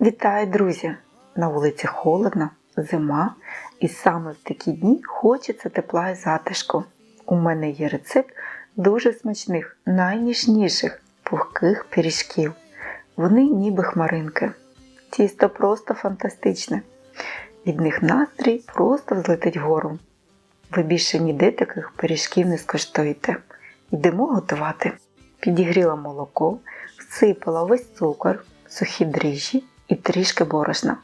Вітаю, друзі! На вулиці холодно, зима, і саме в такі дні хочеться тепла і затишку. У мене є рецепт дуже смачних, найніжніших, пухких пиріжків. Вони ніби хмаринки. Тісто просто фантастичне. Від них настрій просто взлетить вгору. Ви більше ніде таких пиріжків не скоштуєте. Йдемо готувати. Підігріла молоко, всипала весь цукор, сухі дріжджі і трішки борошна.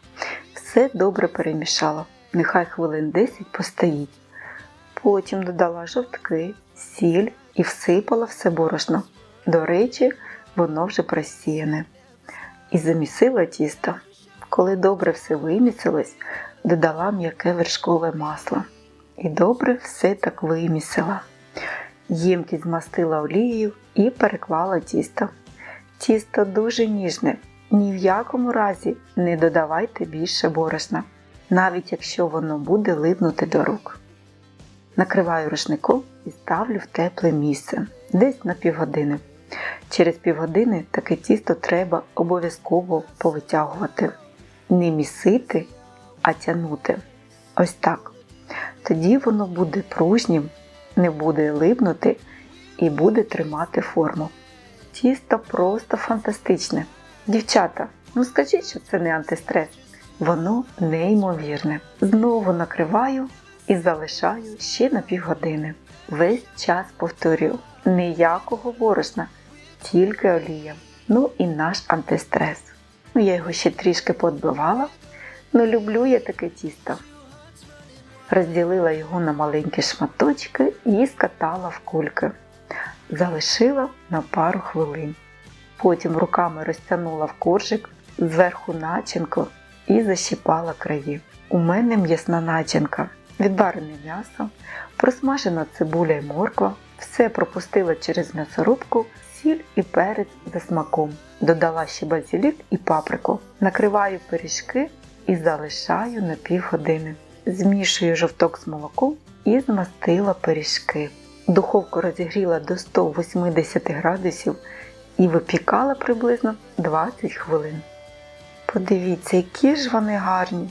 Все добре перемішала, нехай хвилин 10 постоїть. Потім додала жовтки, сіль і всипала все борошно. До речі, воно вже просіяне. І замісила тісто. Коли добре все вимісилось, додала м'яке вершкове масло. І добре все так вимісила. Ємкість змастила олією і переклала тісто. Тісто дуже ніжне, ні в якому разі не додавайте більше борошна, навіть якщо воно буде липнути до рук. Накриваю рушником і ставлю в тепле місце, десь на півгодини. Через півгодини таке тісто треба обов'язково повитягувати. Не місити, а тягнути. Ось так. Тоді воно буде пружнім, не буде липнути і буде тримати форму. Тісто просто фантастичне. Дівчата, ну скажіть, що це не антистрес. Воно неймовірне. Знову накриваю і залишаю ще на півгодини. Весь час повторюю, ніякого борошна, тільки олія. Ну і наш антистрес. Ну, я його ще трішки подбивала, але люблю я таке тісто. Розділила його на маленькі шматочки і скатала в кульки. Залишила на пару хвилин. Потім руками розтягнула в коржик, зверху начинку і защіпала краї. У мене м'ясна начинка, відварене м'ясо, просмажена цибуля й морква, все пропустила через м'ясорубку, сіль і перець за смаком. Додала ще базилік і паприку. Накриваю пиріжки і залишаю на півгодини. Змішую жовток з молоком і змастила пиріжки. Духовку розігріла до 180 градусів і випікала приблизно 20 хвилин. Подивіться, які ж вони гарні!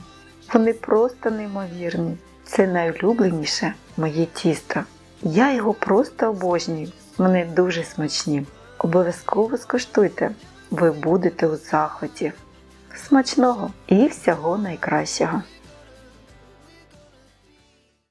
Вони просто неймовірні. Це найулюбленіше моє тісто. Я його просто обожнюю. Вони дуже смачні. Обов'язково скуштуйте, ви будете у захваті. Смачного і всього найкращого!